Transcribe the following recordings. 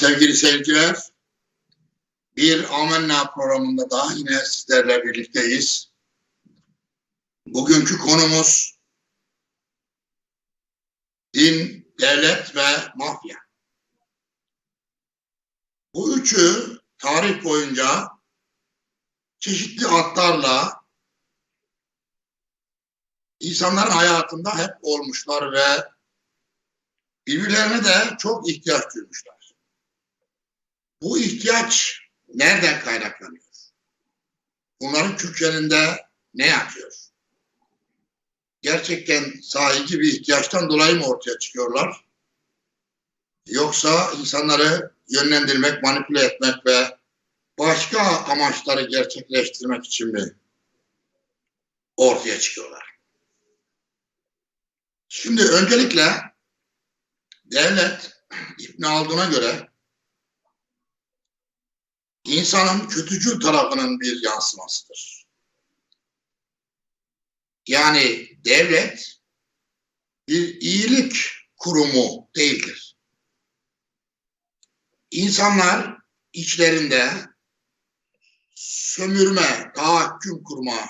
sevgili seyirciler. Bir Amenna programında daha yine sizlerle birlikteyiz. Bugünkü konumuz din, devlet ve mafya. Bu üçü tarih boyunca çeşitli adlarla insanların hayatında hep olmuşlar ve birbirlerine de çok ihtiyaç duymuşlar. Bu ihtiyaç nereden kaynaklanıyor? Bunların kökeninde ne yatıyor? Gerçekten sahici bir ihtiyaçtan dolayı mı ortaya çıkıyorlar? Yoksa insanları yönlendirmek, manipüle etmek ve başka amaçları gerçekleştirmek için mi ortaya çıkıyorlar? Şimdi öncelikle devlet İbn Haldun'a göre insanın kötücül tarafının bir yansımasıdır. Yani devlet bir iyilik kurumu değildir. İnsanlar içlerinde sömürme, tahakküm kurma,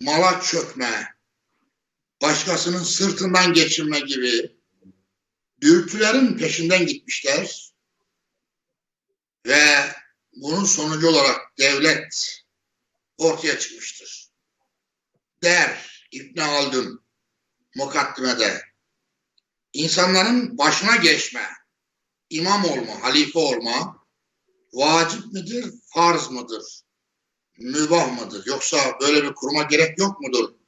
mala çökme, başkasının sırtından geçirme gibi dürtülerin peşinden gitmişler ve bunun sonucu olarak devlet ortaya çıkmıştır. Der İbn Haldun mukaddimede insanların başına geçme, imam olma, halife olma vacip midir, farz mıdır, mübah mıdır yoksa böyle bir kuruma gerek yok mudur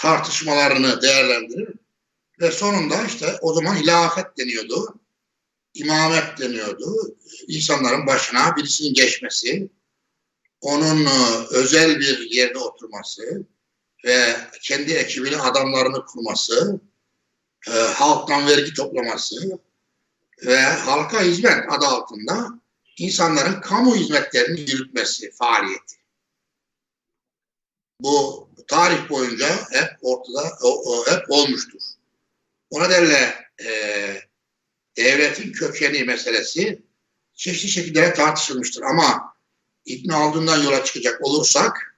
tartışmalarını değerlendirir ve sonunda işte o zaman hilafet deniyordu. İmamet deniyordu. İnsanların başına birisinin geçmesi, onun e, özel bir yerde oturması ve kendi ekibini, adamlarını kurması, e, halktan vergi toplaması ve halka hizmet adı altında insanların kamu hizmetlerini yürütmesi faaliyeti. Bu tarih boyunca hep ortada o, o, hep olmuştur. O nedenle e, devletin kökeni meselesi çeşitli şekilde tartışılmıştır. Ama İbn Haldun'dan yola çıkacak olursak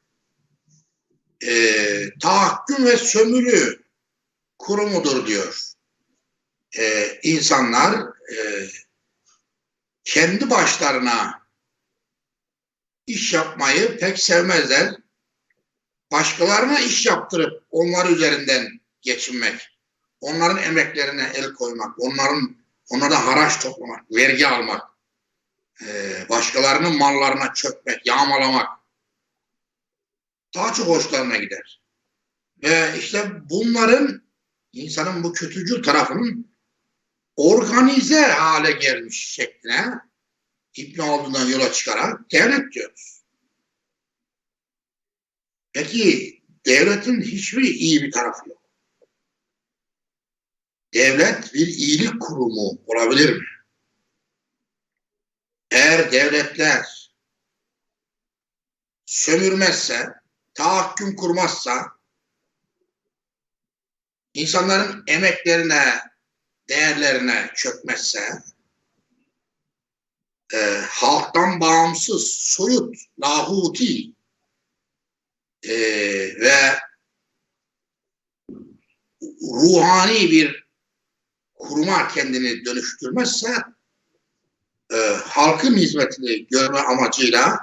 e, tahakküm ve sömürü kurumudur diyor. E, insanlar e, kendi başlarına iş yapmayı pek sevmezler. Başkalarına iş yaptırıp onlar üzerinden geçinmek onların emeklerine el koymak, onların onlara haraç toplamak, vergi almak, e, başkalarının mallarına çökmek, yağmalamak daha çok hoşlarına gider. Ve işte bunların insanın bu kötücül tarafının organize hale gelmiş şekline İbn Haldun'dan yola çıkarak devlet diyoruz. Peki devletin hiçbir iyi bir tarafı yok devlet bir iyilik kurumu olabilir mi? Eğer devletler sömürmezse, tahakküm kurmazsa, insanların emeklerine, değerlerine çökmezse, e, halktan bağımsız, soyut, lahuti e, ve ruhani bir kuruma kendini dönüştürmezse e, halkın hizmetini görme amacıyla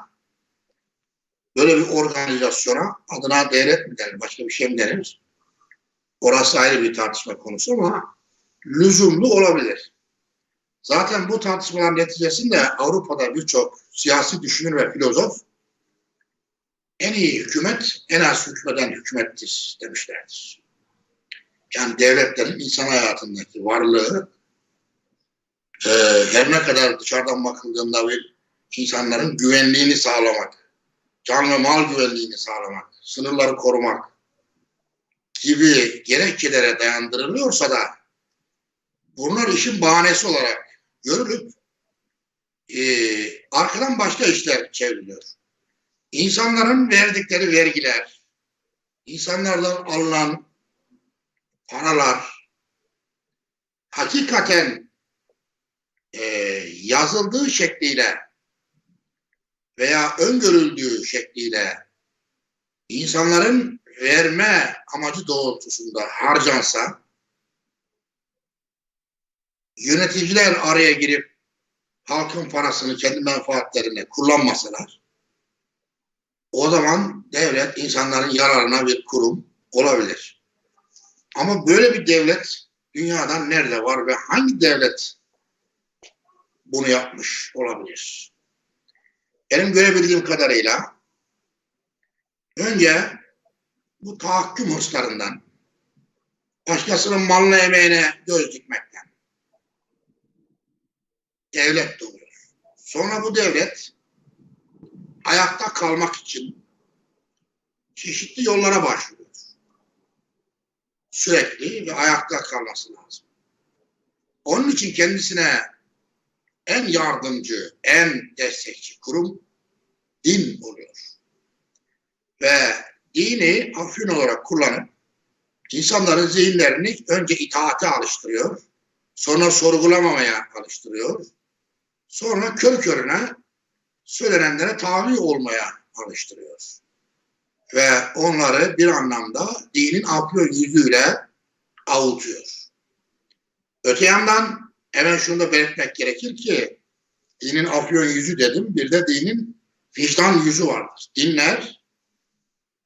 böyle bir organizasyona adına devlet mi denir, başka bir şey mi denir? Orası ayrı bir tartışma konusu ama lüzumlu olabilir. Zaten bu tartışmalar neticesinde Avrupa'da birçok siyasi düşünür ve filozof en iyi hükümet en az hükmeden hükümettir demişlerdir yani devletlerin insan hayatındaki varlığı e, her ne kadar dışarıdan bakıldığında bir insanların güvenliğini sağlamak, can ve mal güvenliğini sağlamak, sınırları korumak gibi gerekçelere dayandırılıyorsa da bunlar işin bahanesi olarak görülüp e, arkadan başka işler çevriliyor. İnsanların verdikleri vergiler, insanlardan alınan paralar hakikaten e, yazıldığı şekliyle veya öngörüldüğü şekliyle insanların verme amacı doğrultusunda harcansa yöneticiler araya girip halkın parasını kendi menfaatlerine kullanmasalar o zaman devlet insanların yararına bir kurum olabilir. Ama böyle bir devlet dünyadan nerede var ve hangi devlet bunu yapmış olabilir? Benim görebildiğim kadarıyla önce bu tahakküm hırslarından, başkasının malına emeğine göz dikmekten devlet doğuyor. Sonra bu devlet ayakta kalmak için çeşitli yollara başvuruyor. Sürekli ve ayakta kalması lazım. Onun için kendisine en yardımcı, en destekçi kurum din oluyor. Ve dini afyon olarak kullanıp insanların zihinlerini önce itaate alıştırıyor, sonra sorgulamamaya alıştırıyor, sonra kör körüne söylenenlere tabi olmaya alıştırıyor. Ve onları bir anlamda dinin afyon yüzüyle avutuyor. Öte yandan hemen şunu da belirtmek gerekir ki dinin afyon yüzü dedim, bir de dinin vicdan yüzü vardır. Dinler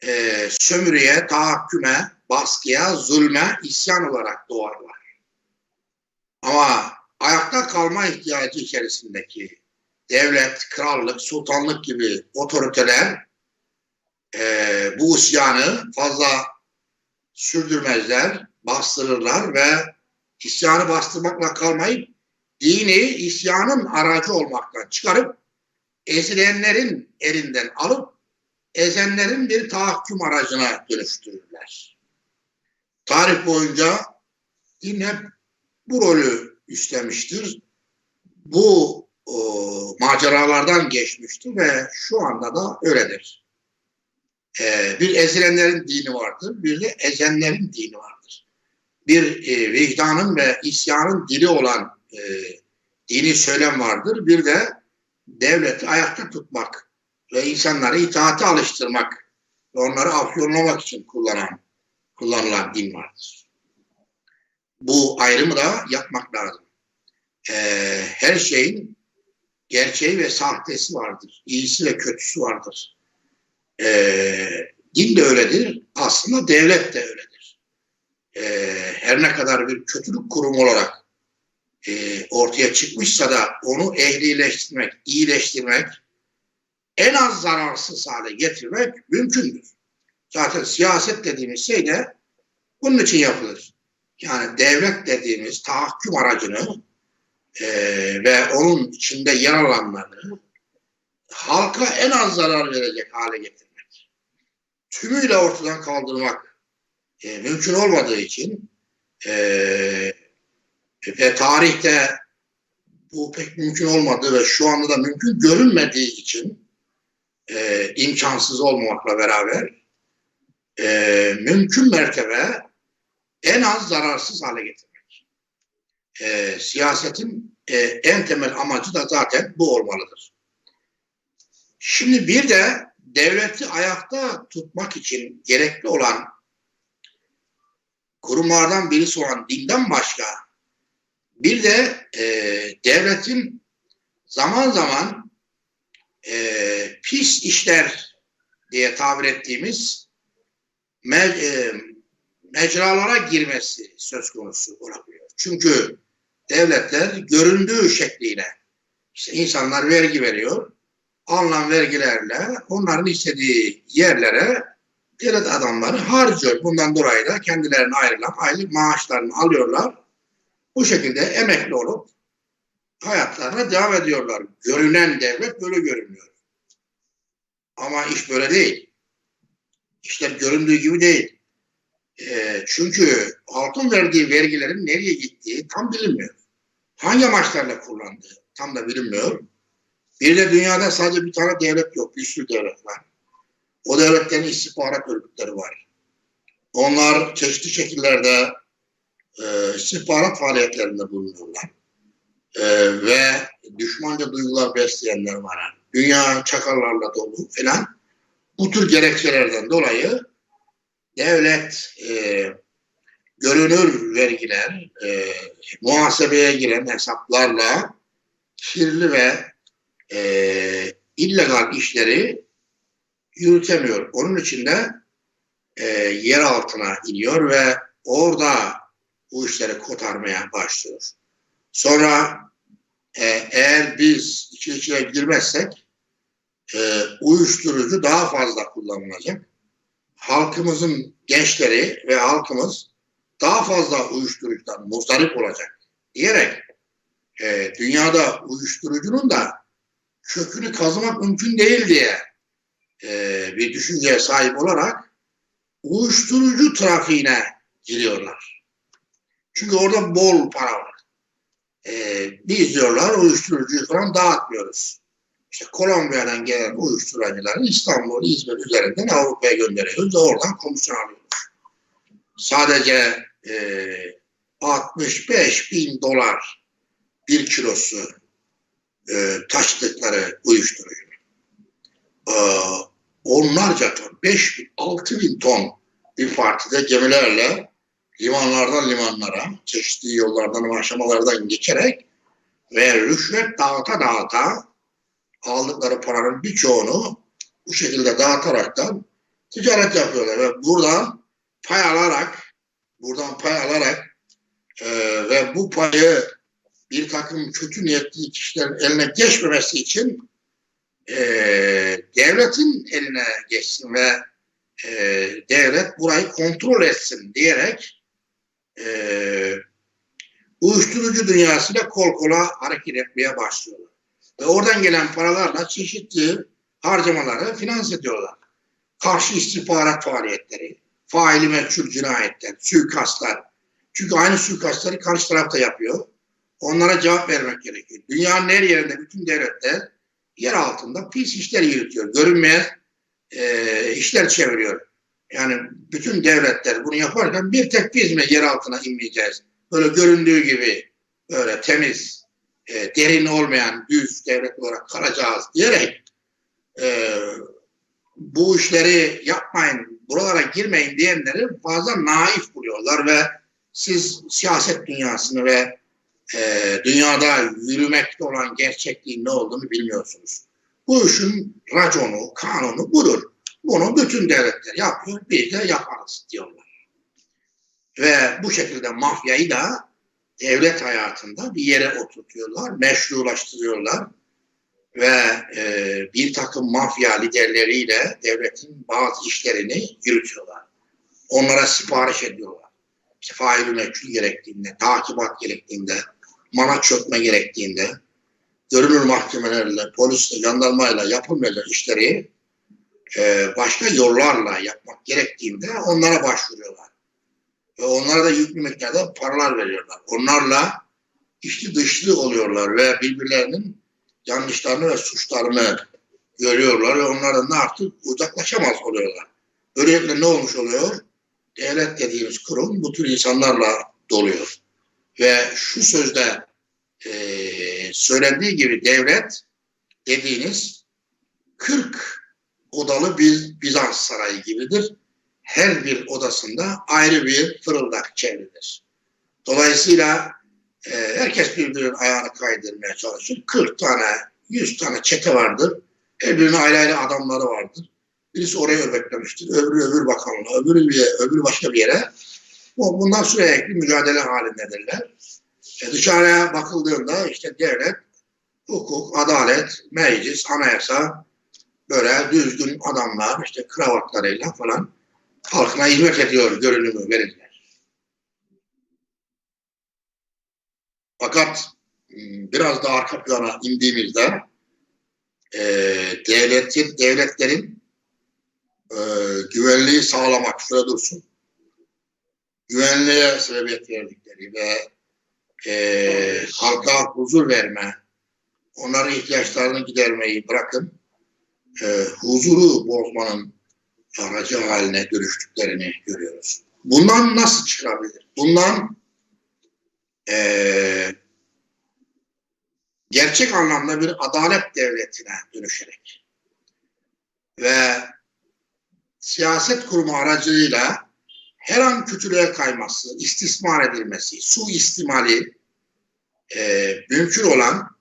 e, sömürüye, tahakküme, baskıya, zulme, isyan olarak doğarlar. Ama ayakta kalma ihtiyacı içerisindeki devlet, krallık, sultanlık gibi otoriteler e, bu isyanı fazla sürdürmezler, bastırırlar ve isyanı bastırmakla kalmayıp dini isyanın aracı olmaktan çıkarıp ezilenlerin elinden alıp ezenlerin bir tahakküm aracına dönüştürürler. Tarih boyunca din hep bu rolü üstlemiştir. Bu o, maceralardan geçmiştir ve şu anda da öyledir. Ee, bir ezilenlerin dini vardır, bir de ezenlerin dini vardır. Bir e, vicdanın ve isyanın dili olan e, dini söylem vardır, bir de devleti ayakta tutmak ve insanları itaate alıştırmak ve onları afyonlamak için kullanan, kullanılan din vardır. Bu ayrımı da yapmak lazım. Ee, her şeyin gerçeği ve sahtesi vardır. İyisi ve kötüsü vardır. Ee, din de öyledir. Aslında devlet de öyledir. Ee, her ne kadar bir kötülük kurumu olarak e, ortaya çıkmışsa da onu ehlileştirmek, iyileştirmek, en az zararsız hale getirmek mümkündür. Zaten siyaset dediğimiz şey de bunun için yapılır. Yani devlet dediğimiz tahakküm aracını e, ve onun içinde yer alanları halka en az zarar verecek hale getirmek. Tümüyle ortadan kaldırmak e, mümkün olmadığı için e, ve tarihte bu pek mümkün olmadığı ve şu anda da mümkün görünmediği için e, imkansız olmamakla beraber e, mümkün mertebe en az zararsız hale getirmek. E, siyasetin e, en temel amacı da zaten bu olmalıdır. Şimdi bir de devleti ayakta tutmak için gerekli olan kurumlardan birisi olan dinden başka bir de e, devletin zaman zaman e, pis işler diye tabir ettiğimiz me, e, mecralara girmesi söz konusu olabiliyor. Çünkü devletler göründüğü şekliyle işte insanlar vergi veriyor. Alınan vergilerle onların istediği yerlere devlet adamları harcıyor. Bundan dolayı da kendilerine ayrılan aylık maaşlarını alıyorlar. Bu şekilde emekli olup hayatlarına devam ediyorlar. Görünen devlet böyle görünüyor. Ama iş böyle değil. İşler göründüğü gibi değil. E, çünkü halkın verdiği vergilerin nereye gittiği tam bilinmiyor. Hangi amaçlarla kullandığı tam da bilinmiyor. De dünyada sadece bir tane devlet yok, bir sürü devlet var. O devletlerin istihbarat örgütleri var. Onlar çeşitli şekillerde e, istihbarat faaliyetlerinde bulunuyorlar. E, ve düşmanca duygular besleyenler var. Dünya çakallarla dolu filan. Bu tür gerekçelerden dolayı devlet e, görünür vergiler, e, muhasebeye giren hesaplarla kirli ve e, illegal işleri yürütemiyor. Onun için de e, yer altına iniyor ve orada bu işleri kotarmaya başlıyor. Sonra e, eğer biz içi içine girmezsek e, uyuşturucu daha fazla kullanılacak. Halkımızın gençleri ve halkımız daha fazla uyuşturucudan muzdarip olacak diyerek e, dünyada uyuşturucunun da kökünü kazımak mümkün değil diye e, bir düşünceye sahip olarak uyuşturucu trafiğine giriyorlar. Çünkü orada bol para var. E, biz diyorlar uyuşturucuyu falan dağıtmıyoruz. İşte Kolombiya'dan gelen uyuşturucuları İstanbul, İzmir üzerinden Avrupa'ya gönderiyoruz oradan komisyon alıyoruz. Sadece e, 65 bin dolar bir kilosu e, taşıdıkları uyuşturucu. E, onlarca ton, 5 bin, 6 bin ton bir partide gemilerle limanlardan limanlara, çeşitli yollardan, aşamalardan geçerek ve rüşvet dağıta dağıta aldıkları paranın birçoğunu bu şekilde dağıtaraktan ticaret yapıyorlar ve buradan pay alarak buradan pay alarak e, ve bu payı bir takım kötü niyetli kişilerin eline geçmemesi için e, devletin eline geçsin ve e, devlet burayı kontrol etsin diyerek e, uyuşturucu dünyasıyla kol kola hareket etmeye başlıyorlar. Ve oradan gelen paralarla çeşitli harcamaları finanse ediyorlar. Karşı istihbarat faaliyetleri, faili meçhul cinayetler, suikastlar. Çünkü aynı suikastları karşı tarafta yapıyor. Onlara cevap vermek gerekiyor. Dünyanın her yerinde bütün devletler yer altında pis işler yürütüyor. Görünmeyen e, işler çeviriyor. Yani bütün devletler bunu yaparken bir tek biz mi yer altına inmeyeceğiz? Böyle göründüğü gibi böyle temiz, e, derin olmayan düz devlet olarak kalacağız diyerek e, bu işleri yapmayın, buralara girmeyin diyenleri fazla naif buluyorlar ve siz siyaset dünyasını ve e, dünyada yürümekte olan gerçekliğin ne olduğunu bilmiyorsunuz. Bu işin raconu, kanunu budur. Bunu bütün devletler yapıyor, biz de yaparız diyorlar. Ve bu şekilde mafyayı da devlet hayatında bir yere oturtuyorlar, meşrulaştırıyorlar ve e, bir takım mafya liderleriyle devletin bazı işlerini yürütüyorlar. Onlara sipariş ediyorlar. Faili meçhul gerektiğinde, takibat gerektiğinde, mana çökme gerektiğinde, görünür mahkemelerle, polisle, jandarmayla yapılmayacak işleri e, başka yollarla yapmak gerektiğinde onlara başvuruyorlar. Ve onlara da yüklü miktarda paralar veriyorlar. Onlarla içli dışlı oluyorlar ve birbirlerinin yanlışlarını ve suçlarını görüyorlar ve onlardan da artık uzaklaşamaz oluyorlar. Böylelikle ne olmuş oluyor? Devlet dediğimiz kurum bu tür insanlarla doluyor. Ve şu sözde e, söylendiği gibi devlet dediğiniz 40 odalı bir Bizans sarayı gibidir. Her bir odasında ayrı bir fırıldak çevrilir. Dolayısıyla e, herkes birbirinin ayağını kaydırmaya çalışır. 40 tane, 100 tane çete vardır. Her birinin ayrı ayrı adamları vardır. Birisi oraya öbeklemiştir, öbürü öbür bakanlığa, öbürü, bir, öbürü başka bir yere. Bundan sürekli mücadele halindedirler. E dışarıya bakıldığında işte devlet, hukuk, adalet, meclis, anayasa böyle düzgün adamlar işte kravatlarıyla falan halkına hizmet ediyor görünümü verirler. Fakat ıı, biraz da arka plana indiğimizde e, devletin, devletlerin e, güvenliği sağlamak şöyle dursun. güvenliğe sebebiyet verdikleri ve e, halka huzur verme, onların ihtiyaçlarını gidermeyi bırakın, e, huzuru bozmanın aracı haline dönüştüklerini görüyoruz. Bundan nasıl çıkabilir? Bundan e, gerçek anlamda bir adalet devletine dönüşerek ve siyaset kurumu aracılığıyla her an kötülüğe kayması, istismar edilmesi, suistimali e, mümkün olan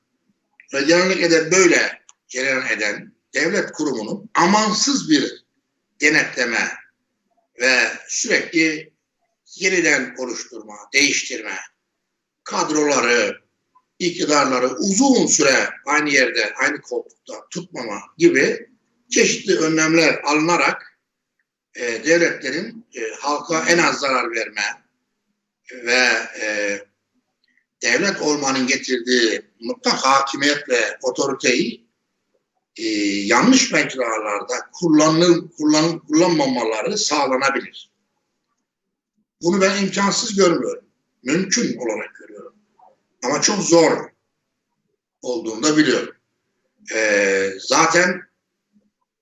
ve genellikle de böyle cereyan eden devlet kurumunun amansız bir denetleme ve sürekli yeniden oluşturma, değiştirme, kadroları, iktidarları uzun süre aynı yerde, aynı koltukta tutmama gibi çeşitli önlemler alınarak e, devletlerin e, halka en az zarar verme ve e, devlet olmanın getirdiği mutlak hakimiyet ve otoriteyi e, yanlış mecralarda kullanıl, kullan, kullanmamaları sağlanabilir. Bunu ben imkansız görmüyorum. Mümkün olarak görüyorum. Ama çok zor olduğunu da biliyorum. E, zaten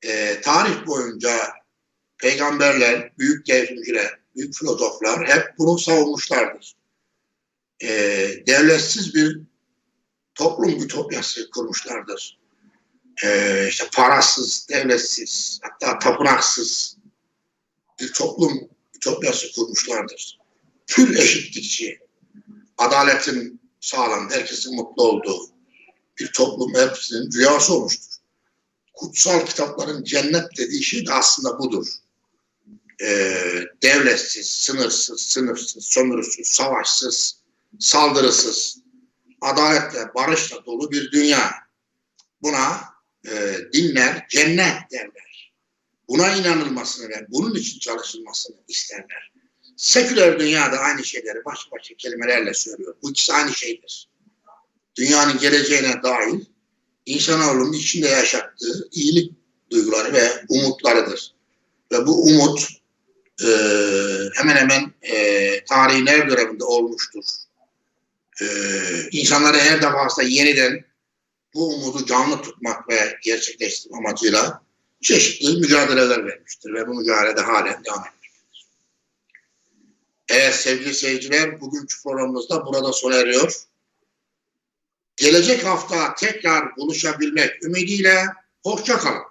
e, tarih boyunca peygamberler, büyük devrimciler, büyük filozoflar hep bunu savunmuşlardır. E, devletsiz bir toplum ütopyası kurmuşlardır. E, işte parasız, devletsiz, hatta tapınaksız bir toplum ütopyası kurmuşlardır. Tüm eşitlikçi, adaletin sağlandığı, herkesin mutlu olduğu bir toplum hepsinin rüyası olmuştur. Kutsal kitapların cennet dediği şey de aslında budur e, devletsiz, sınırsız, sınırsız, sömürüsüz, savaşsız, saldırısız, adaletle, barışla dolu bir dünya. Buna e, dinler cennet derler. Buna inanılmasını ve bunun için çalışılmasını isterler. Seküler dünyada aynı şeyleri baş başa kelimelerle söylüyor. Bu ikisi aynı şeydir. Dünyanın geleceğine dair insanoğlunun içinde yaşattığı iyilik duyguları ve umutlarıdır. Ve bu umut e, hemen hemen e, tarihin her döneminde olmuştur. E, insanlara her defasında yeniden bu umudu canlı tutmak ve gerçekleştirmek amacıyla çeşitli mücadeleler vermiştir ve bu mücadelede halen devam etmektedir. Evet sevgili seyirciler bugünkü programımızda burada sona eriyor. Gelecek hafta tekrar buluşabilmek ümidiyle hoşça kalın.